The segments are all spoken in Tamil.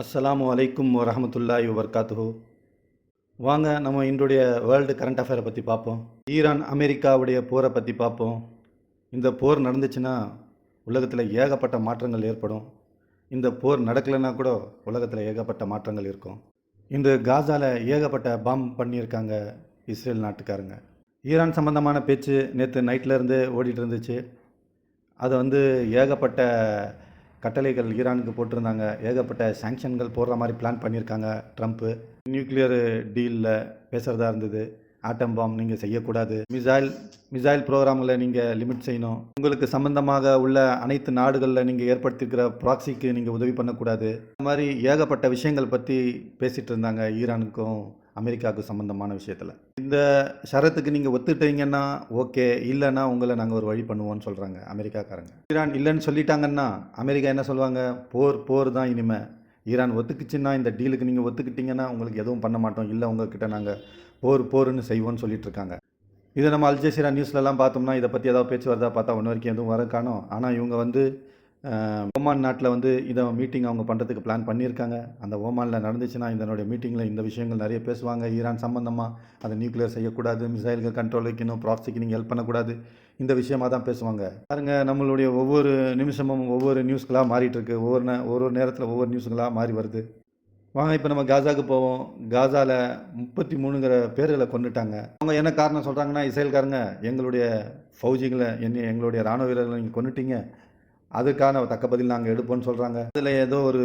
அஸ்ஸலாமு அலைக்கும் வரஹமத்துல்லாஹி வபர்காத்துஹு. வாங்க நம்ம இன்றைய வேர்ல்டு கரண்ட் அஃபேரை பற்றி பார்ப்போம் ஈரான் அமெரிக்காவுடைய போரை பற்றி பார்ப்போம் இந்த போர் நடந்துச்சுன்னா உலகத்தில் ஏகப்பட்ட மாற்றங்கள் ஏற்படும். இந்த போர் நடக்கலைன்னா கூட உலகத்தில் ஏகப்பட்ட மாற்றங்கள் இருக்கும். இந்த காசாவில் ஏகப்பட்ட பாம் பண்ணியிருக்காங்க இஸ்ரேல் நாட்டுக்காரங்க. ஈரான் சம்மந்தமான பேச்சு நேற்று நைட்லேருந்து ஓடிட்டு இருந்துச்சு. அதை வந்து ஏகப்பட்ட கட்டளைகள் ஈரானுக்கு போட்டிருந்தாங்க. ஏகப்பட்ட சாங்ஷன்கள் போடுற மாதிரி பிளான் பண்ணியிருக்காங்க ட்ரம்ப்பு நியூக்ளியர் டீலில் பேசுகிறதா இருந்தது. ஆட்டம் பாம் நீங்கள் செய்யக்கூடாது. மிசைல் மிசைல் ப்ரோக்ராமில் நீங்கள் லிமிட் செய்யணும். உங்களுக்கு சம்பந்தமாக உள்ள அனைத்து நாடுகளில் நீங்கள் ஏற்படுத்தியிருக்கிற ப்ராக்சிக்கு நீங்கள் உதவி பண்ணக்கூடாது. இந்த மாதிரி ஏகப்பட்ட விஷயங்கள் பற்றி பேசிகிட்டு இருந்தாங்க ஈரானுக்கும் அமெரிக்காவுக்கும் சம்பந்தமான விஷயத்தில். இந்த ஷரத்துக்கு நீங்கள் ஒத்துட்டீங்கன்னா ஓகே. இல்லைன்னா உங்களை நாங்கள் ஒரு வழி பண்ணுவோம்னு சொல்கிறாங்க அமெரிக்காக்காரங்க. ஈரான் இல்லைன்னு சொல்லிட்டாங்கன்னா அமெரிக்கா என்ன சொல்லுவாங்க? போர் போர் தான் இனிமே. ஈரான் ஒத்துக்குச்சுன்னா இந்த டீலுக்கு நீங்கள் ஒத்துக்கிட்டிங்கன்னா உங்களுக்கு எதுவும் பண்ண மாட்டோம். இல்லை உங்ககிட்ட நாங்கள் போர் போர்னு செய்வோம்னு சொல்லிட்டு இருக்காங்க இதை நம்ம அல்ஜசீரா நியூஸ்லலாம் பார்த்தோம்னா இதை பற்றி ஏதாவது பேச்சு வருதா பார்த்தா ஒன்று வரைக்கும் எதுவும் வர காணும் ஆனால் இவங்க வந்து ஓமான் நாட்டில் வந்து இதை மீட்டிங் அவங்க பண்ணுறதுக்கு பிளான் பண்ணியிருக்காங்க. அந்த ஓமானில் நடந்துச்சுன்னா இதனுடைய மீட்டிங்கில் இந்த விஷயங்கள் நிறைய பேசுவாங்க. ஈரான் சம்மந்தமாக அதை நியூக்ளியர் செய்யக்கூடாது மிசைல்கள் கண்ட்ரோல் வைக்கணும் ப்ராப்ஸிக்கு நீங்கள் ஹெல்ப் பண்ணக்கூடாது. இந்த விஷயமாக தான் பேசுவாங்க. பாருங்க நம்மளுடைய ஒவ்வொரு நிமிஷமும் ஒவ்வொரு நியூஸ்களாக மாறிட்டு இருக்கு. ஒவ்வொரு நே ஒவ்வொரு நேரத்தில் ஒவ்வொரு நியூஸ்களாக மாறி வருது. வாங்க இப்போ நம்ம காசாவுக்கு போவோம். காசாவில் முப்பத்தி மூணுங்கிற பேர்களை கொண்டுட்டாங்க. அவங்க என்ன காரணம் சொல்கிறாங்கன்னா இஸ்ரேல்காரங்க எங்களுடைய ஃபௌஜிகளை என்ன எங்களுடைய ராணுவ வீரர்களை நீங்கள் கொண்டுட்டீங்க அதுக்கான தக்க பதில் நாங்கள் எடுப்போம்னு சொல்கிறாங்க அதில் ஏதோ ஒரு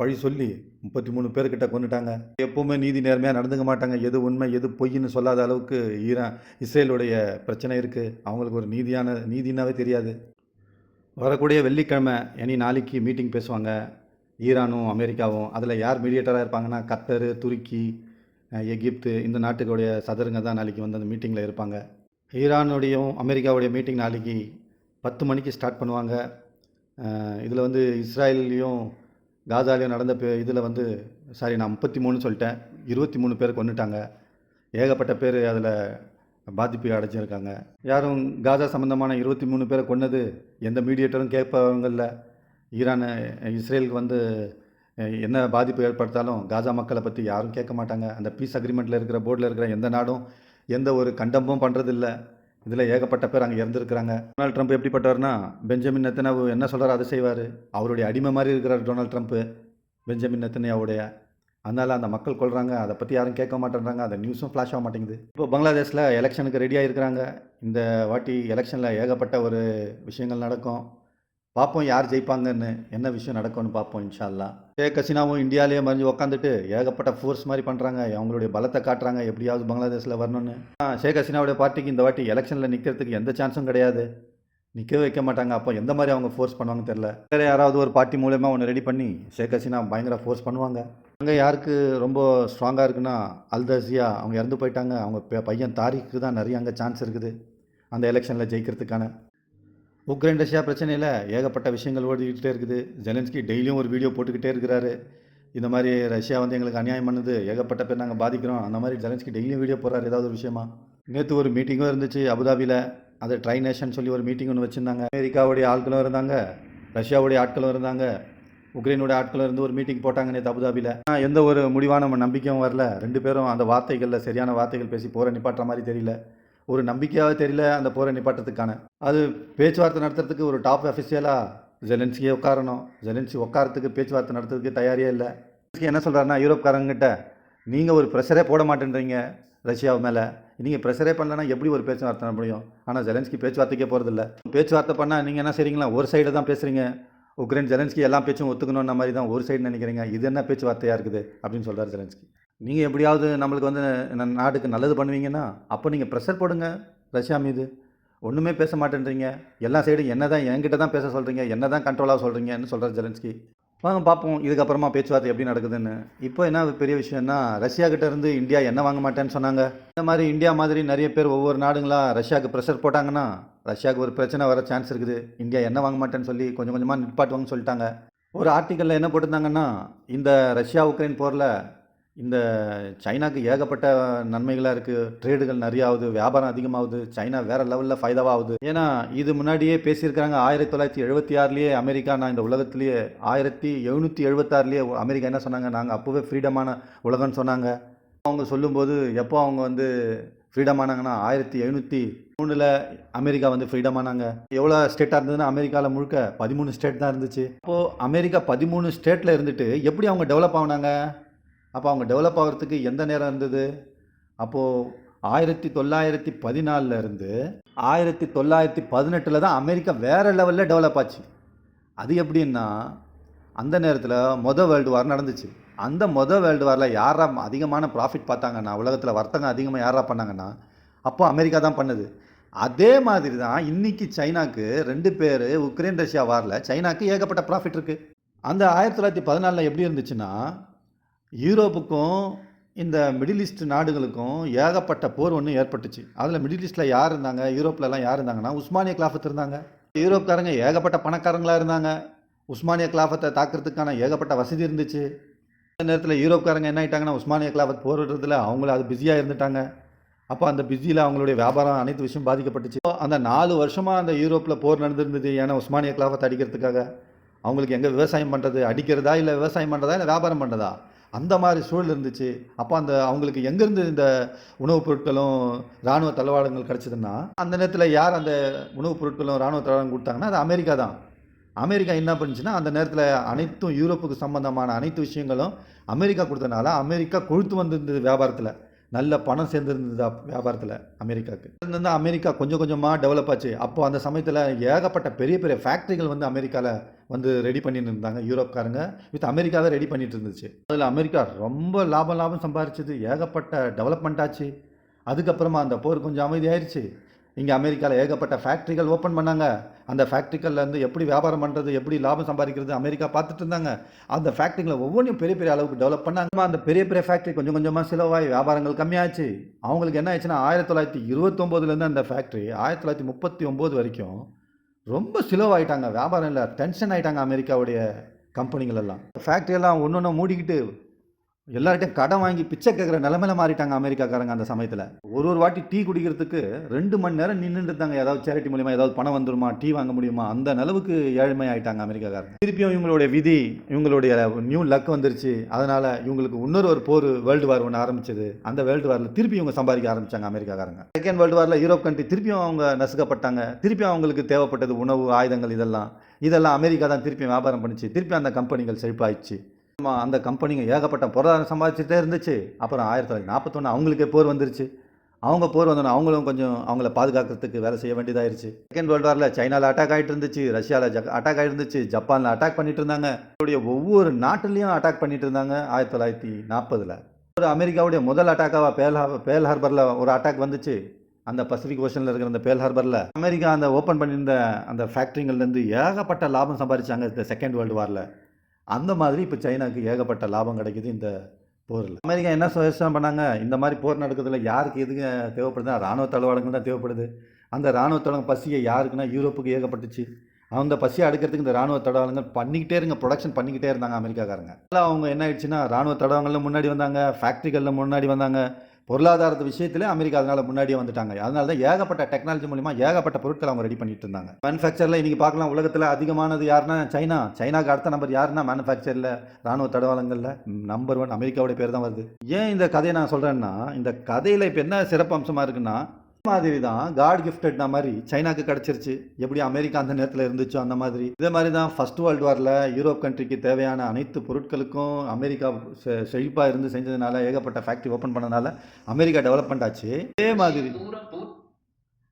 வழி சொல்லி முப்பத்தி மூணு பேர்கிட்ட கொண்டுட்டாங்க எப்போவுமே நீதி நேர்மையாக நடந்துக்க மாட்டாங்க. எது உண்மை எது பொய்ன்னு சொல்லாத அளவுக்கு ஈரான் இஸ்ரேலுடைய பிரச்சனை இருக்குது அவங்களுக்கு ஒரு நீதியான நீதினாவே தெரியாது. வரக்கூடிய வெள்ளிக்கிழமை இனி நாளைக்கு மீட்டிங் பேசுவாங்க. ஈரானும் அமெரிக்காவும். அதில் யார் மீடியேட்டராக இருப்பாங்கன்னா கத்தர் துருக்கி எகிப்து இந்த நாட்டுக்குடைய சதருங்க தான் நாளைக்கு வந்து அந்த மீட்டிங்கில் இருப்பாங்க. ஈரானுடையும் அமெரிக்காவுடைய மீட்டிங் நாளைக்கு பத்து மணிக்கு ஸ்டார்ட் பண்ணுவாங்க. இதில் வந்து இஸ்ராயல்லையும் காசாலையும் நடந்த பே இதில் வந்து சாரி நான் முப்பத்தி மூணு சொல்லிட்டேன். இருபத்தி மூணு பேர் கொண்டுட்டாங்க ஏகப்பட்ட பேர் அதில் பாதிப்பு அடைஞ்சிருக்காங்க. யாரும் காசா சம்மந்தமான இருபத்தி மூணு பேரை கொன்னது எந்த மீடியேட்டரும் கேட்பவங்களில். ஈரான் இஸ்ரேலுக்கு வந்து என்ன பாதிப்பு ஏற்படுத்தாலும் காசா மக்களை பற்றி யாரும் கேட்க மாட்டாங்க. அந்த பீஸ் அக்ரிமெண்ட்டில் இருக்கிற போர்டில் இருக்கிற எந்த நாடும் எந்த ஒரு கண்டமும் பண்ணுறதில்ல இதில் ஏகப்பட்ட பேர் அங்கே இறந்துருக்கிறாங்க. டொனால்ட் ட்ரம்ப் எப்படிப்பட்டவர்னா பெஞ்சமின் நெத்தனாவு என்ன சொல்கிறார் அதை செய்வார். அவருடைய அடிமை மாதிரி இருக்கிறார் டொனால்ட் ட்ரம்ப்பு பெஞ்சமின் நெத்தனியாவுடைய. அதனால் அந்த மக்கள் கொள்கிறாங்க அதை பற்றி யாரும் கேட்க மாட்டேன்றாங்க அந்த நியூஸும் ஃப்ளாஷ் ஆக மாட்டேங்குது. இப்போ பங்களாதேஷில் எலெக்ஷனுக்கு ரெடியாக இருக்கிறாங்க இந்த வாட்டி எலெக்ஷனில் ஏகப்பட்ட ஒரு விஷயங்கள் நடக்கும். பார்ப்போம் யார் ஜெயிப்பாங்கன்னு என்ன விஷயம் நடக்கும்னு பார்ப்போம் இன்ஷா ஷேக் ஹசினாவும் இந்தியாவிலேயே மறைஞ்சு உட்காந்துட்டு ஏகப்பட்ட ஃபோர்ஸ் மாதிரி பண்ணுறாங்க அவங்களுடைய பலத்தை காட்டுறாங்க. எப்படியாவது பங்களாதேஷில் வரணும்னு. ஷேக் ஹசினாவுடைய பார்ட்டிக்கு இந்த வாட்டி எலெக்ஷனில் நிற்கிறதுக்கு எந்த சான்ஸும் கிடையாது. நிற்கவே வைக்க மாட்டாங்க. அப்போ எந்த மாதிரி அவங்க ஃபோர்ஸ் பண்ணுவாங்க தெரில வேறு யாராவது ஒரு பார்ட்டி மூலயமா ஒன்று ரெடி பண்ணி ஷேக் ஹசீனா பயங்கர ஃபோர்ஸ் பண்ணுவாங்க. அங்கே யாருக்கு ரொம்ப ஸ்ட்ராங்காக இருக்குன்னா அல்தசியா அவங்க இறந்து போயிட்டாங்க. அவங்க பையன் தாரிக்கு தான் நிறைய அங்கே சான்ஸ் இருக்குது. அந்த எலெக்ஷனில் ஜெயிக்கிறதுக்கான. உக்ரைன் ரஷ்யா பிரச்சனையில் ஏகப்பட்ட விஷயங்கள் ஓடிக்கிட்டே இருக்குது. ஜெலன்ஸ்கி டெய்லியும் ஒரு வீடியோ போட்டுக்கிட்டே இருக்கிறாரு. இந்த மாதிரி ரஷ்யா வந்து எங்களுக்கு அநியாயம் பண்ணுது ஏகப்பட்ட பேர் நாங்கள் பாதிக்கிறோம். அந்த மாதிரி ஜெலன்ஸ்கி டெய்லியும் வீடியோ போடுறாரு ஏதாவது ஒரு விஷயமா? நேற்று ஒரு மீட்டிங்கும் இருந்துச்சு அபுதாபியில் அது ட்ரை நேஷன் சொல்லி ஒரு மீட்டிங் ஒன்று வச்சுருந்தாங்க. அமெரிக்காவுடைய ஆட்களும் இருந்தாங்க ரஷ்யாவுடைய ஆட்களும் இருந்தாங்க. உக்ரைனுடைய ஆட்களும் இருந்து ஒரு மீட்டிங் போட்டாங்க நேற்று அபுதாபியில் எந்த ஒரு முடிவான நம்பிக்கையும் வரல. ரெண்டு பேரும் அந்த வார்த்தைகளில் சரியான வார்த்தைகள் பேசி போகிற நிப்பாட்டுற மாதிரி தெரியல. ஒரு நம்பிக்கையாக தெரியல அந்த போரை நிப்பாட்டத்துக்கான அது பேச்சுவார்த்தை நடத்துறதுக்கு ஒரு டாப் அஃபிஷியலாக ஜெலன்ஸ்கியே உட்காரணும். ஜெலன்ஸ்கி உட்காரத்துக்கு பேச்சுவார்த்தை நடத்துறதுக்கு தயாரியே இல்லை. என்ன சொல்கிறாருன்னா யூரோப்காரங்கிட்ட நீங்கள் ஒரு ப்ரெஷரே போட மாட்டேன்றீங்க ரஷ்யா மேலே. நீங்கள் ப்ரெஷரே பண்ணலன்னா எப்படி ஒரு பேச்சுவார்த்தை நட முடியும்? ஆனால் ஜெலன்ஸ்கி பேச்சுவார்த்தைக்கே போகிறதில்ல பேச்சுவார்த்தை பண்ணால் நீங்கள் என்ன செய்றீங்களா? ஒரு சைடு தான் பேசுகிறீங்க உக்ரைன் ஜெலன்ஸ்கி எல்லா பேச்சும் ஒத்துக்கணும்ன மாதிரி தான் ஒரு சைடு நினைக்கிறீங்க. இது என்ன பேச்சுவார்த்தையாக இருக்குது? அப்படின்னு சொல்கிறார் ஜெலன்ஸ்கி. நீங்கள் எப்படியாவது நம்மளுக்கு வந்து ந- நாட்டுக்கு நல்லது பண்ணுவீங்கன்னா அப்போ நீங்கள் ப்ரெஷர் போடுங்க ரஷ்யா மீது. ஒன்றுமே பேச மாட்டேன்றீங்க. எல்லா சைடும் என்ன தான் என்கிட்ட தான் பேச சொல்கிறீங்க என்ன தான் கண்ட்ரோலாக சொல்கிறீங்கன்னு சொல்கிறார் ஜெலன்ஸ்கி. வாங்க பார்ப்போம் இதுக்கப்புறமா பேச்சுவார்த்தை எப்படி நடக்குதுன்னு. இப்போ என்ன பெரிய விஷயம்னா ரஷ்யா இருந்து இந்தியா என்ன வாங்க மாட்டேன்னு சொன்னாங்க. இந்த மாதிரி இந்தியா மாதிரி நிறைய பேர் ஒவ்வொரு நாடுங்களா ரஷ்யாவுக்கு ப்ரெஷர் போட்டாங்கன்னா ரஷ்யாவுக்கு ஒரு பிரச்சனை வர சான்ஸ் இருக்குது. இந்தியா என்ன வாங்க மாட்டேன்னு சொல்லி கொஞ்சம் கொஞ்சமாக நிற்பாட்டுவாங்கன்னு சொல்லிட்டாங்க. ஒரு ஆர்டிக்கலில் என்ன போட்டிருந்தாங்கன்னா இந்த ரஷ்யா உக்ரைன் போரில் இந்த சைனாக்கு ஏகப்பட்ட நன்மைகளாக இருக்குது ட்ரேடுகள் நிறைய ஆகுது வியாபாரம் அதிகமாகுது. சைனா வேறு லெவலில் ஃபைதாவாகுது. ஏன்னா இது முன்னாடியே பேசியிருக்கிறாங்க ஆயிரத்தி தொள்ளாயிரத்தி எழுபத்தி ஆறுலேயே அமெரிக்கா நான் இந்த உலகத்துலேயே ஆயிரத்தி எழுநூற்றி எழுபத்தாறுலேயே அமெரிக்கா என்ன சொன்னாங்க? நாங்கள் அப்போவே ஃப்ரீடமான உலகம்னு சொன்னாங்க. அவங்க சொல்லும்போது எப்போ அவங்க வந்து ஃப்ரீடம் ஆனாங்கன்னா ஆயிரத்தி எழுநூற்றி மூணில் அமெரிக்கா வந்து ஃப்ரீடம் ஆனாங்க எவ்வளோ ஸ்டேட்டாக இருந்ததுன்னா அமெரிக்காவில் முழுக்க பதிமூணு ஸ்டேட் தான் இருந்துச்சு. அப்போது அமெரிக்கா பதிமூணு ஸ்டேட்டில் இருந்துட்டு எப்படி அவங்க டெவலப் ஆனாங்க அப்போ அவங்க டெவலப் ஆகிறதுக்கு எந்த நேரம் இருந்தது? அப்போது ஆயிரத்தி தொள்ளாயிரத்தி பதினாலில் இருந்து ஆயிரத்தி தொள்ளாயிரத்தி பதினெட்டில் தான் அமெரிக்கா வேறு லெவலில் டெவலப் ஆச்சு. அது எப்படின்னா அந்த நேரத்தில் மொதல் வேர்ல்டு வார் நடந்துச்சு. அந்த மொதல் வேர்ல்டு வாரில் யாரா அதிகமான ப்ராஃபிட் பார்த்தாங்கன்னா உலகத்தில் வர்த்தகம் அதிகமாக யாரா பண்ணாங்கன்னா அப்போ அமெரிக்கா தான் பண்ணுது. அதே மாதிரி தான் இன்றைக்கி சைனாக்கு ரெண்டு பேர் உக்ரைன் ரஷ்யா வாரில் சைனாக்கு ஏகப்பட்ட ப்ராஃபிட் இருக்குது அந்த ஆயிரத்தி தொள்ளாயிரத்தி பதினாலில் எப்படி இருந்துச்சுன்னா யூரோப்புக்கும் இந்த மிடில் ஈஸ்ட் நாடுகளுக்கும் ஏகப்பட்ட போர் ஒன்று ஏற்பட்டுச்சு. அதில் மிடில் ஈஸ்ட்டில் யார் இருந்தாங்க? யூரோப்லலாம் யார் இருந்தாங்கன்னா உஸ்மானிய கிளாஃபத் இருந்தாங்க. யூரோப்காரங்க ஏகப்பட்ட பணக்காரங்களாக இருந்தாங்க. உஸ்மானிய கிளாஃபத்தை தாக்குறதுக்கான ஏகப்பட்ட வசதி இருந்துச்சு. அந்த நேரத்தில் யூரோப்காரங்க என்ன ஆயிட்டாங்கன்னா உஸ்மானிய கிளாஃபத் போர் விடுறதுல அவங்கள அது பிஸியாக இருந்துட்டாங்க. அப்போ அந்த பிஸியில் அவங்களுடைய வியாபாரம் அனைத்து விஷயம் பாதிக்கப்பட்டுச்சு. அந்த நாலு வருஷமாக அந்த யூரோப்பில் போர் நடந்திருந்தது. ஏன்னா உஸ்மானிய கிளாஃபத்தை அடிக்கிறதுக்காக. அவங்களுக்கு எங்கே விவசாயம் பண்ணுறது அடிக்கிறதா இல்லை விவசாயம் பண்ணுறதா இல்லை வியாபாரம் பண்ணுறதா அந்த மாதிரி சூழல் இருந்துச்சு. அப்போ அந்த அவங்களுக்கு எங்கேருந்து இந்த உணவுப் பொருட்களும் இராணுவ தளவாடங்கள் கிடச்சிதுன்னா அந்த நேரத்தில் யார் அந்த உணவுப் பொருட்களும் இராணுவ தளவாடம் கொடுத்தாங்கன்னா அது அமெரிக்கா தான். அமெரிக்கா என்ன பண்ணுச்சுன்னா அந்த நேரத்தில் அனைத்தும் யூரோப்புக்கு சம்பந்தமான அனைத்து விஷயங்களும் அமெரிக்கா கொடுத்தனால அமெரிக்கா கொழுத்து வந்திருந்தது வியாபாரத்தில். நல்ல பணம் சேர்ந்துருந்தது வியாபாரத்தில் அமெரிக்காவுக்கு இருந்து அமெரிக்கா கொஞ்சம் கொஞ்சமாக டெவலப் ஆச்சு. அப்போ அந்த சமயத்தில் ஏகப்பட்ட பெரிய பெரிய ஃபேக்ட்ரிகள் வந்து அமெரிக்காவில் வந்து ரெடி பண்ணிட்டு இருந்தாங்க. யூரோப்காரங்க வித் அமெரிக்காவே ரெடி பண்ணிட்டு இருந்துச்சு. அதில் அமெரிக்கா ரொம்ப லாபம் லாபம் சம்பாரிச்சது. ஏகப்பட்ட டெவலப்மெண்ட் ஆச்சு. அதுக்கப்புறமா அந்த போர் கொஞ்சம் அமைதியாயிருச்சு. இங்கே அமெரிக்காவில் ஏகப்பட்ட ஃபேக்ட்ரிகள் ஓப்பன் பண்ணாங்க. அந்த ஃபேக்ட்ரிகள்லேருந்து எப்படி வியாபாரம் பண்ணுறது எப்படி லாபம் சம்பாதிக்கிறது அமெரிக்கா பார்த்துட்டு இருந்தாங்க. அந்த ஃபேக்ட்ரிகளை ஒவ்வொன்றையும் பெரிய பெரிய அளவுக்கு டெவலப் பண்ணாங்க. அந்த பெரிய பெரிய ஃபேக்ட்ரி கொஞ்சம் கொஞ்சமாக செலவாகி வியாபாரங்கள் கம்மியாச்சு. அவங்களுக்கு என்ன ஆச்சுன்னா ஆயிரத்தி தொள்ளாயிரத்தி இருபத்தொம்போதுலேருந்து அந்த ஃபேக்ட்ரி ஆயிரத்தி தொள்ளாயிரத்தி முப்பத்தி ஒம்பது வரைக்கும் ரொம்ப சிலவாயிட்டாங்க. வியாபாரம் இல்லை டென்ஷன் ஆகிட்டாங்க அமெரிக்காவுடைய கம்பெனிகள் எல்லாம். ஃபேக்ட்ரி எல்லாம் ஒன்று ஒன்று மூடிக்கிட்டு எல்லார்கிட்டையும் கடன் வாங்கி பிச்சை கேட்குற நிலமையில மாறிட்டாங்க அமெரிக்காக்காரங்க அந்த சமயத்தில். ஒரு ஒரு வாட்டி டீ குடிக்கிறதுக்கு ரெண்டு மணி நேரம் நின்றுட்டு இருந்தாங்க ஏதாவது சேரிட்டி மூலியமாக ஏதாவது பணம் வந்துருமா? டீ வாங்க முடியுமா? அந்த அளவுக்கு ஏழ்மை ஆயிட்டாங்க அமெரிக்காக்காரங்க. திருப்பியும் இவங்களுடைய விதி இவங்களுடைய நியூ லக் வந்துருச்சு. அதனால் இவங்களுக்கு இன்னொரு ஒரு போர் வேர்ல்டு வார் ஒன்று ஆரம்பிச்சது. அந்த வேர்ல்டு வாரில் திருப்பி இவங்க சம்பாதிக்க ஆரம்பிச்சாங்க அமெரிக்காக்காரங்க. செகண்ட் வேர்ல்டு வாரில் யூரோப் கண்ட்ரி திருப்பியும் அவங்க நசுக்கப்பட்டாங்க. திருப்பியும் அவங்களுக்கு தேவைப்பட்டது உணவு ஆயுதங்கள் இதெல்லாம். இதெல்லாம் அமெரிக்கா தான் திருப்பி வியாபாரம் பண்ணுச்சு. திருப்பி அந்த கம்பெனிகள் செழிப்பாயிடுச்சு. அந்த கம்பெனிங்க ஏகப்பட்ட பொருளாதாரம் சம்பாதிச்சுட்டே இருந்துச்சு. அப்புறம் ஆயிரத்தி தொள்ளாயிரத்தி நாற்பத்தொன்று அவங்களுக்கே போர் வந்துருச்சு. அவங்க போர் வந்தோன்னே அவங்களும் கொஞ்சம் அவங்கள பாதுகாக்கிறதுக்கு வேலை செய்ய வேண்டியதாயிருச்சு. செகண்ட் வேர்ல்டு வாரில் சைனாவில் அட்டாக் ஆகிட்டு இருந்துச்சு ரஷ்யாவில் அட்டாக் ஆகிருந்துச்சு ஜப்பானில் அட்டாக் பண்ணிட்டு இருந்தாங்க அவருடைய ஒவ்வொரு நாட்டிலையும் அட்டாக் பண்ணிட்டு இருந்தாங்க ஆயிரத்தி தொள்ளாயிரத்தி நாற்பதில். ஒரு அமெரிக்காவுடைய முதல் அட்டாக்காக பேல் ஹார் பேல் ஹார்பரில் ஒரு அட்டாக் வந்துச்சு. அந்த பசிபிக் ஓஷனில் இருக்கிற அந்த பேல் ஹார்பரில் அமெரிக்கா அந்த ஓப்பன் பண்ணியிருந்த அந்த ஃபேக்ட்ரிங்கள்லேருந்து ஏகப்பட்ட லாபம் சம்பாதிச்சாங்க இந்த செகண்ட் வேர்ல்டு வாரில் அந்த மாதிரி இப்போ சைனாவுக்கு ஏகப்பட்ட லாபம் கிடைக்குது இந்த போரில். அமெரிக்கா என்ன சஜஷன் பண்ணாங்க? இந்த மாதிரி போர் நடக்கிறதுல யாருக்கு எதுக்கு தேவைப்படுதுன்னா ராணுவ தளவாடங்கள் தான் தேவைப்படுது. அந்த ராணுவ தளவாடம் பசியை யாருக்குன்னா யூரோப்புக்கு ஏகப்பட்டுச்சு. அந்த பசியை அடுக்கிறதுக்கு இந்த ராணுவ தடவங்கள் பண்ணிக்கிட்டே இருங்க ப்ரொடக்ஷன் பண்ணிக்கிட்டே இருந்தாங்க அமெரிக்காக்காரங்க. அதில் அவங்க என்ன ஆயிடுச்சுன்னா ராணுவ தடவங்களில் முன்னாடி வந்தாங்க ஃபேக்ட்ரிகளில் முன்னாடி வந்தாங்க. பொருளாதாரத்து விஷயத்துல அமெரிக்கா அதனால் முன்னாடியே வந்துட்டாங்க. அதனால தான் ஏகப்பட்ட டெக்னாலஜி மூலிமா ஏகப்பட்ட பொருட்கள் அவங்க ரெடி பண்ணிட்டு இருந்தாங்க. மேனுஃபேக்சரில் இன்றைக்கி பார்க்கலாம் உலகத்தில் அதிகமானது யாருன்னா சைனா. சைனாக்கு அடுத்த நம்பர் யாருன்னா மேனுஃபேக்சரில் ராணுவ தடவாளங்களில் நம்பர் ஒன் அமெரிக்காவுடைய பேர் தான் வருது. ஏன் இந்த கதையை நான் சொல்கிறேன்னா இந்த கதையில் இப்போ என்ன சிறப்பு அம்சமாக இருக்குன்னா மாதிரி தான் காட் கிஃப்டட்னா மாதிரி சைனாக்கு கிடச்சிருச்சு. எப்படி அமெரிக்கா அந்த நேரத்தில் இருந்துச்சோ அந்த மாதிரி. இதே மாதிரி தான் ஃபர்ஸ்ட் வேர்ல்டு வாரில் யூரோப் கண்ட்ரிக்கு தேவையான அனைத்து பொருட்களுக்கும் அமெரிக்கா செ- இருந்து செஞ்சதுனால ஏகப்பட்ட ஃபேக்ட்ரி ஓப்பன் பண்ணனால அமெரிக்கா டெவலப்மெண்ட் ஆச்சு. அதே மாதிரி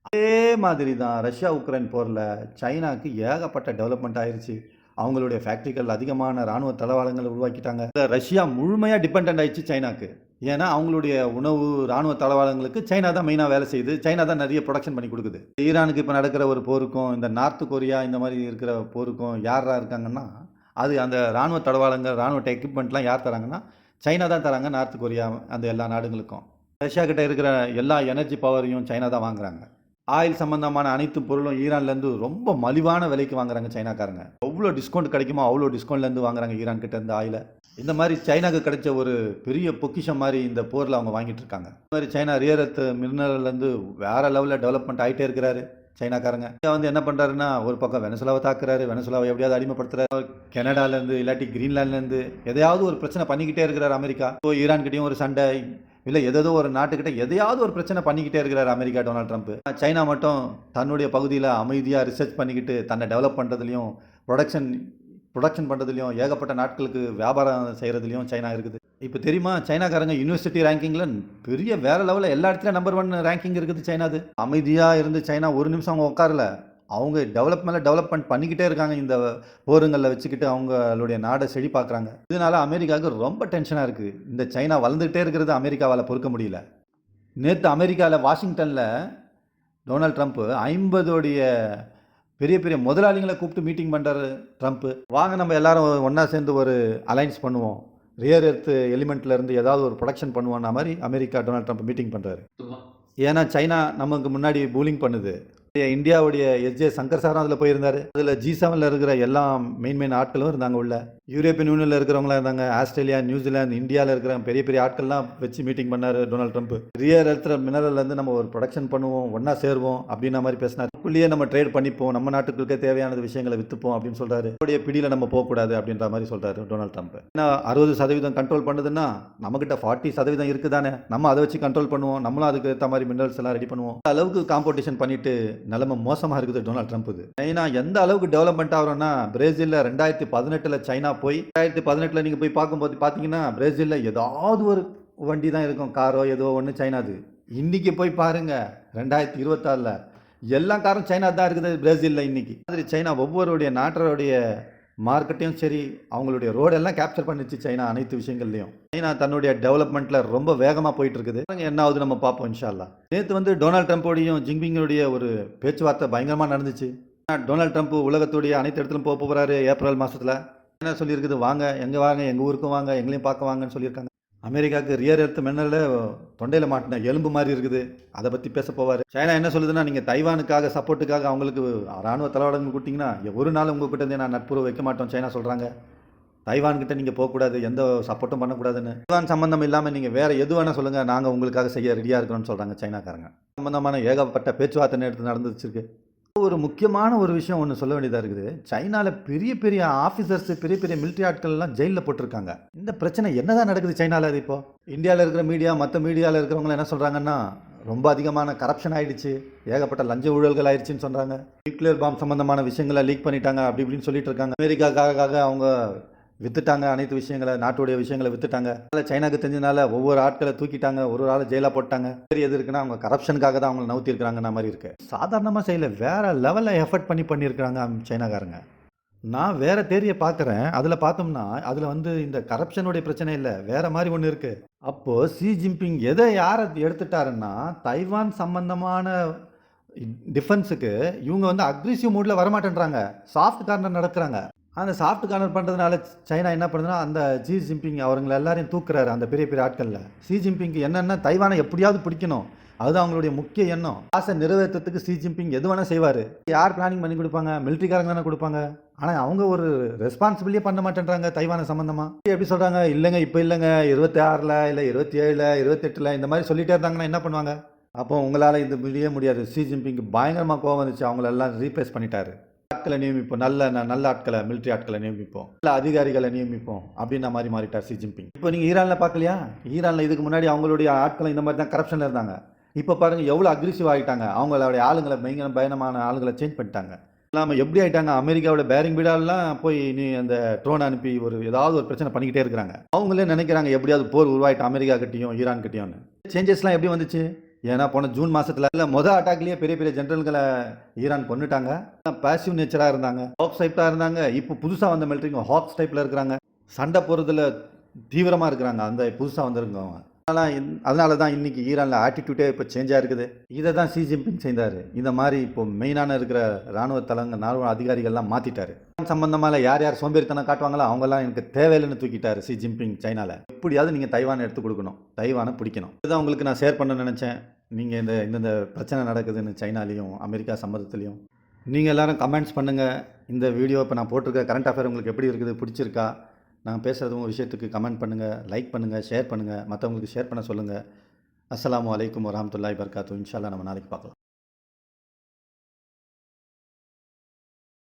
அதே மாதிரி தான் ரஷ்யா உக்ரைன் போரில் சைனாக்கு ஏகப்பட்ட டெவலப்மெண்ட் ஆயிருச்சு. அவங்களுடைய ஃபேக்ட்ரிகள் அதிகமான ராணுவ தளவாளங்களை உருவாக்கிட்டாங்க. ரஷ்யா முழுமையாக டிபெண்ட் ஆயிடுச்சு சைனாக்கு. ஏன்னா அவங்களுடைய உணவு ராணுவ தளவாளங்களுக்கு சைனா தான் மெயினாக வேலை செய்யுது. சைனா தான் நிறைய ப்ரொடக்ஷன் பண்ணி கொடுக்குது. ஈரானுக்கு இப்போ நடக்கிற ஒரு போருக்கும் இந்த நார்த் கொரியா இந்த மாதிரி இருக்கிற போருக்கும் யாரா இருக்காங்கன்னா அது அந்த ராணுவ தளவாளங்கள் ராணுவ எக்யூப்மெண்ட்லாம் யார் தராங்கன்னா சைனா தான் தராங்க நார்த் கொரியா அந்த எல்லா நாடுகளுக்கும். ரஷ்யா கிட்ட இருக்கிற எல்லா எனர்ஜி பவரையும் சைனா தான் வாங்குறாங்க. ஆயில் சம்பந்தமான அனைத்து பொருளும் ஈரான்லேருந்து ரொம்ப மலிவான விலைக்கு வாங்குறாங்க சைனாக்காரங்க. எவ்வளோ டிஸ்கவுண்ட் கிடைக்குமோ அவ்வளோ டிஸ்கவுண்ட்லேருந்து வாங்குறாங்க ஈரான் கிட்ட இருந்து ஆயிலை. இந்த மாதிரி சைனாக்கு கிடைச்ச ஒரு பெரிய பொக்கிஷம் மாதிரி இந்த போரில் அவங்க வாங்கிட்டு இருக்காங்க. இந்த மாதிரி சைனா ரியர் எர்த் மினரல்லேருந்து வேற லெவலில் டெவலப்மெண்ட் ஆகிட்டே இருக்கிறாரு சைனாக்காரங்க. இங்க வந்து என்ன பண்ணுறாருன்னா ஒரு பக்கம் வெனசுலாவை தாக்குறாரு வெனசுலாவை எப்படியாவது அடிமைப்படுத்துறாரு. கனடாலேருந்து இல்லாட்டி கிரீன்லாண்ட்லேருந்து எதையாவது ஒரு பிரச்சனை பண்ணிக்கிட்டே இருக்கிறார் அமெரிக்கா. இப்போ ஈரான்கிட்டையும் ஒரு சண்டை இல்லை எதோ ஒரு நாட்டுக்கிட்ட எதையாவது ஒரு பிரச்சனை பண்ணிக்கிட்டே இருக்கிறார் அமெரிக்கா டொனால்ட் ட்ரம்ப். சைனா மட்டும் தன்னுடைய பகுதியில் அமைதியாக ரிசர்ச் பண்ணிக்கிட்டு தன்னை டெவலப் பண்ணுறதுலையும் ப்ரொடக்ஷன் ப்ரொடக்ஷன் பண்ணுறதுலையும் ஏகப்பட்ட நாட்களுக்கு வியாபாரம் செய்கிறதுலையும் சைனா இருக்குது. இப்போ தெரியுமா சைனாக்காரங்க யூனிவர்சிட்டி ரேங்கிங்கில் பெரிய வேற லெவலில் எல்லா இடத்துலையும் நம்பர் ஒன் ரேங்கிங் இருக்குது சைனாது அமைதியாக இருந்து சைனா ஒரு நிமிஷம் அவங்க உட்காரல அவங்க டெவலப் மேலே டெவலப்மெண்ட் பண்ணிக்கிட்டே இருக்காங்க. இந்த போருங்களில் வச்சுக்கிட்டு அவங்களுடைய நாடை செழி பார்க்குறாங்க இதனால அமெரிக்காவுக்கு ரொம்ப டென்ஷனாக இருக்குது இந்த சைனா வளர்ந்துகிட்டே இருக்கிறது அமெரிக்காவால் பொறுக்க முடியல. நேற்று அமெரிக்காவில் வாஷிங்டனில் டொனால்ட் ட்ரம்ப் ஐம்பதோடைய பெரிய பெரிய முதலாளிகளை கூப்பிட்டு மீட்டிங் பண்ணுறாரு ட்ரம்ப்பு வாங்க நம்ம எல்லாரும் ஒன்றா சேர்ந்து ஒரு அலைன்ஸ் பண்ணுவோம். ரியர் எர்த் எலிமெண்ட்லேருந்து ஏதாவது ஒரு ப்ரொடக்ஷன் பண்ணுவோம்னா மாதிரி அமெரிக்கா டொனால்ட் ட்ரம்ப் மீட்டிங் பண்ணுறாரு ஏன்னா சைனா நமக்கு முன்னாடி பூலிங் பண்ணுது. இந்தியாவுடைய எஸ்ஜே சங்கர் சாரும் அதில் போயிருந்தார். அதில் ஜி செவனில் இருக்கிற எல்லா மெயின் மெயின் ஆட்களும் இருந்தாங்க உள்ள. யூரோப்பியன் யூனியனில் இருக்கிறவங்களாம் இருந்தாங்க. ஆஸ்திரேலியா நியூசிலாந்து இந்தியாவில் இருக்கிற பெரிய பெரிய ஆட்கள்லாம் வச்சு மீட்டிங் பண்ணார் டொனால்ட் ட்ரம்ப். ரியர் எர்த் மினரல்லேருந்து நம்ம ஒரு ப்ரொடக்ஷன் பண்ணுவோம் ஒன்றா சேருவோம் அப்படின்ன மாதிரி பேசினார். உள்ளே நம்ம ட்ரேட் பண்ணிப்போம் நம்ம நாட்டுக்கு தேவையான விஷயங்களை விற்றுப்போம் அப்படின்னு சொல்கிறாரு அவருடைய பிடியில் நம்ம போகக்கூடாது அப்படின்ற மாதிரி சொல்கிறாரு டொனால்ட் ட்ரம்ப். ஏன்னா அறுபது சதவீதம் கண்ட்ரோல் பண்ணுதுன்னா நம்மக்கிட்ட ஃபார்ட்டி சதவீதம் இருக்குதானே? நம்ம அதை வச்சு கண்ட்ரோல் பண்ணுவோம் நம்மளும் அதுக்கு ஏற்ற மாதிரி மினரல்ஸ் எல்லாம் ரெடி பண்ணுவோம். அந்த அளவுக்கு காம்படிஷன் பண்ணிட்டு நிலைமை மோசமாக இருக்குது டொனால்ட் ட்ரம்ப் இது. ஏன்னா எந்த அளவுக்கு டெவலப்மெண்ட் ஆகிறோம்னா பிரேசிலில் ரெண்டாயிரத்தி பதினெட்டில் சைனா போய் ரெண்டாயிரத்தி பதினெட்டில் நீங்கள் போய் பார்க்கும்போது பார்த்தீங்கன்னா பிரேசிலில் ஏதாவது ஒரு வண்டி தான் இருக்கும். காரோ ஏதோ ஒன்று சைனாது. இன்றைக்கி போய் பாருங்கள் ரெண்டாயிரத்தி இருபத்தாறில். எல்லா காரும் சைனா தான் இருக்குது பிரேசிலில் இன்றைக்கி மாதிரி சைனா ஒவ்வொருடைய நாட்டருடைய மார்க்கெட்டையும் சரி அவங்களுடைய ரோடெல்லாம் கேப்சர் பண்ணிச்சு சைனா அனைத்து விஷயங்கள்லையும். சைனா தன்னுடைய டெவலப்மெண்ட்டில் ரொம்ப வேகமாக போயிட்டு இருக்குது என்ன ஆகுது நம்ம பார்ப்போம் இன்ஷால்லா நேற்று வந்து டொனால்ட் ட்ரம்ப்போடையும் ஜிங்பிங்கோடைய ஒரு பேச்சுவார்த்தை பயங்கரமாக நடந்துச்சு. டொனால்ட் ட்ரம்ப் உலகத்துடைய அனைத்து இடத்துலையும் போக போகிறாரு ஏப்ரல் மாதத்தில் என்ன சொல்லியிருக்குது? வாங்க எங்கே வாங்க எங்கள் ஊருக்கும் வாங்க எங்களையும் பார்க்க வாங்கன்னு சொல்லியிருக்காங்க. அமெரிக்காவுக்கு ரியர் எர்த் மின்னலில் தொண்டையில் மாட்டின எலும்பு மாதிரி இருக்குது. அதை பற்றி பேச போவார். சைனா என்ன சொல்லுதுன்னா நீங்கள் தைவானுக்காக சப்போர்ட்டுக்காக அவங்களுக்கு ராணுவ தளவாடங்கள் கொடுத்தீங்கன்னா ஒரு நாள் உங்கள்கிட்ட இருந்தே நான் நட்புறவு வைக்க மாட்டோம் சைனா சொல்கிறாங்க தைவான்கிட்ட நீங்கள் போகக்கூடாது எந்த சப்போர்ட்டும் பண்ணக்கூடாதுன்னு. தைவான் சம்மந்தம் இல்லாமல் நீங்கள் வேறு எது வேணால் சொல்லுங்கள் நாங்கள் உங்களுக்காக செய்ய ரெடியாக இருக்கிறோம்னு சொல்கிறாங்க சைனாக்காரங்க. சம்மந்தமான ஏகப்பட்ட பேச்சுவார்த்தை நேரத்தில் நடந்துச்சிருக்கு ஒரு முக்கியமான ஒரு விஷயம் ஒன்று சொல்ல வேண்டியதாக இருக்குது. சைனாவில் பெரிய பெரிய ஆஃபீஸர்ஸ் பெரிய பெரிய மிலிட்ரி ஆட்கள்லாம் ஜெயிலில் போட்டிருக்காங்க. இந்த பிரச்சனை என்னதான் நடக்குது சைனாவில் அது இப்போ? இந்தியாவில் இருக்கிற மீடியா மற்ற மீடியாவில் இருக்கிறவங்க என்ன சொல்கிறாங்கன்னா ரொம்ப அதிகமான கரப்ஷன் ஆயிடுச்சு ஏகப்பட்ட லஞ்ச ஊழல்கள் ஆயிடுச்சுன்னு சொல்கிறாங்க நியூக்ளியர் பாம் சம்பந்தமான விஷயங்களை லீக் பண்ணிட்டாங்க அப்படி இப்படின்னு சொல்லிட்டு இருக்காங்க. அமெரிக்காக்காக அவங்க வித்துட்டாங்க அனைத்து விஷயங்களை நாட்டுடைய விஷயங்களை வித்துட்டாங்க. அதில் சைனாக்கு தெரிஞ்சதுனால ஒவ்வொரு ஆட்களை தூக்கிட்டாங்க ஒரு ஒரு ஆளை ஜெயிலாக போட்டாங்க. சரி எது இருக்குன்னா அவங்க கரப்ஷனுக்காக தான் அவங்களை நவுத்திருக்கிறாங்கன்ற மாதிரி இருக்கு. சாதாரணமாக செய்யல வேற லெவலில் எஃபர்ட் பண்ணி பண்ணியிருக்கிறாங்க சைனாக்காரங்க. நான் வேற தேரியை பார்க்குறேன் அதில் பார்த்தோம்னா அதில் வந்து இந்த கரப்ஷனுடைய பிரச்சனை இல்லை வேற மாதிரி ஒன்று இருக்கு. அப்போது ஷி ஜின்பிங் எதை யாரை எடுத்துட்டாருன்னா தைவான் சம்பந்தமான டிஃபென்ஸுக்கு இவங்க வந்து அக்ரிசிவ் மூடில் வரமாட்டேன்றாங்க. சாஃப்ட் கார்னர் நடக்கிறாங்க அந்த சாஃப்ட் கார்னர் பண்ணுறதுனால சைனா என்ன பண்ணுதுன்னா அந்த ஜி ஜின்பிங் அவங்களை எல்லாரையும் தூக்குறாரு அந்த பெரிய பெரிய ஆட்களில். ஷி ஜின்பிங்க்கு என்னென்னா தைவானை எப்படியாவது பிடிக்கணும். அதுதான் அவங்களுடைய முக்கிய எண்ணம். ஆசை நிறைவேற்றத்துக்கு ஷி ஜின்பிங் எது வேணால் செய்வார். யார் பிளானிங் பண்ணி கொடுப்பாங்க? மிலிட்ரிக்காரங்க தானே கொடுப்பாங்க. ஆனால் அவங்க ஒரு ரெஸ்பான்சிபிலிட்டியே பண்ண மாட்டேன்றாங்க தைவானை சம்மந்தமாக எப்படி சொல்கிறாங்க இல்லைங்க இப்போ இல்லைங்க. இருபத்தி ஆறில் இல்லை இருபத்தி ஏழில் இருபத்தெட்டில் இந்த மாதிரி சொல்லிகிட்டே இருந்தாங்கன்னா என்ன பண்ணுவாங்க? அப்போ உங்களால் இது முடிய முடியாது. ஷி ஜின்பிங்க்கு பயங்கரமாக கோவம் வந்துச்சு. அவங்களெல்லாம் ரீப்ளேஸ் பண்ணிட்டாரு. ஆட்களை நியமிப்போம். நல்ல நல்ல ஆட்களை மிலிட்ரி ஆட்களை நியமிப்போம். நல்ல அதிகாரிகளை நியமிப்போம். அப்படின்ற மாதிரி மாறிட்டார் ஷி ஜின்பிங் இப்போ நீங்கள் ஈரானில் பார்க்கலையா? ஈரானில் இதுக்கு முன்னாடி அவங்களுடைய ஆட்களை இந்த மாதிரி தான் கரப்ஷனில் இருந்தாங்க. இப்போ பாருங்க எவ்வளோ அக்ரிசிவ் ஆகிட்டாங்க. அவங்களுடைய ஆளுங்களை பயங்கர பயணமான ஆளுங்களை சேஞ்ச் பண்ணிட்டாங்க. இல்லாமல் எப்படி ஆகிட்டாங்க அமெரிக்காவோட பேரிங் பீடாலெலாம் போய் நீ அந்த ட்ரோன் அனுப்பி ஒரு ஏதாவது ஒரு பிரச்சனை பண்ணிக்கிட்டே இருக்கிறாங்க. அவங்களே நினைக்கிறாங்க எப்படியாவது போர் உருவாயிட்டு அமெரிக்கா கிட்டேயும் ஈரான் கிட்டேயும்னு. சேஞ்சஸ்லாம் எப்படி வந்துச்சு? ஏன்னா போன ஜூன் மாசத்துல இல்லை மொதல் அட்டாக்லயே பெரிய பெரிய ஜென்ரல்களை ஈரான் கொண்டுட்டாங்க பாசிவ் நேச்சராக இருந்தாங்க. ஹாக்ஸ் டைப்ல இருந்தாங்க. இப்போ புதுசாக வந்த மிலிட்ரிங்க ஹாக்ஸ் டைப்பில் இருக்கிறாங்க. சண்டை போகிறதுல தீவிரமாக இருக்கிறாங்க. அந்த புதுசாக வந்திருக்கவங்க. அதனால அதனால தான் இன்றைக்கி ஈரானில் ஆட்டிடியூட்டே இப்போ சேஞ்சாக இருக்குது இதை தான் ஷி ஜின்பிங் செய்தார். இந்த மாதிரி இப்போ மெயினான இருக்கிற ராணுவ தளங்க ராணுவ அதிகாரிகள்லாம் மாற்றிட்டாரு சம்பந்தமாக யார் யார் சோம்பேறித்தனம் காட்டுவாங்களோ அவங்கெல்லாம் எனக்கு தேவையில்லைன்னு தூக்கிட்டாரு ஷி ஜின்பிங் சைனால. எப்படியாவது நீங்கள் தைவானை எடுத்து கொடுக்கணும். தைவானை பிடிக்கணும். இதுதான் உங்களுக்கு நான் ஷேர் பண்ண நினச்சேன். நீங்கள் இந்த இந்தந்த பிரச்சனை நடக்குதுன்னு சைனாலேயும் அமெரிக்கா சம்மதத்துலேயும். நீங்கள் எல்லாரும் கமெண்ட்ஸ் பண்ணுங்கள் இந்த வீடியோ இப்போ நான் போட்டிருக்க கரண்ட் அஃபேர் உங்களுக்கு எப்படி இருக்குது? பிடிச்சிருக்கா? நான் பேசுகிறது உங்கள் விஷயத்துக்கு கமெண்ட் பண்ணுங்கள் லைக் பண்ணுங்கள் ஷேர் பண்ணுங்கள் மற்றவங்களுக்கு ஷேர் பண்ண சொல்லுங்கள் அஸ்லாம் வலைக்கம் வரமத்துல்லாய் வர்காத்து இன்ஷால்லா நம்ம நாளைக்கு பார்க்கலாம்.